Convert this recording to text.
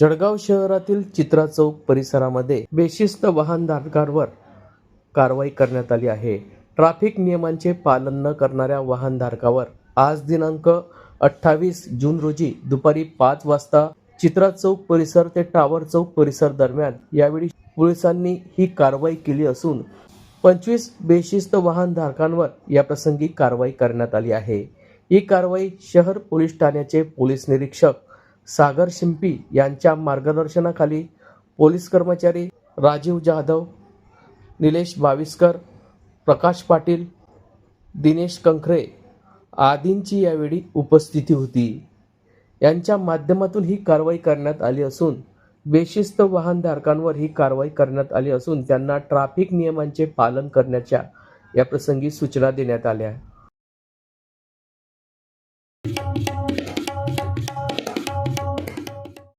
जळगाव शहरातील चित्रा चौक परिसरामध्ये बेशिस्त वाहनधारकांवर कारवाई करण्यात आली आहे. ट्रॅफिक नियमांचे पालन न करणाऱ्या वाहनधारकावर आज दिनांक अठ्ठावीस जून रोजी दुपारी पाच वाजता चित्रा चौक परिसर ते टावर चौक परिसर दरम्यान यावेळी पोलिसांनी ही कारवाई केली असून पंचवीस बेशिस्त वाहनधारकांवर याप्रसंगी कारवाई करण्यात आली आहे. ही कारवाई शहर पोलीस ठाण्याचे पोलीस निरीक्षक सागर शिंपी यांच्या मार्गदर्शनाखाली पोलीस कर्मचारी राजीव जाधव निलेश बाविस्कर प्रकाश पाटील दिनेश कंखरे आदींची यावेळी उपस्थिती होती. यांच्या माध्यमातून ही कारवाई करण्यात आली असून बेशिस्त वाहनधारकांवर ही कारवाई करण्यात आली असून त्यांना ट्रॅफिक नियमांचे पालन करण्याच्या या प्रसंगी सूचना देण्यात आल्या.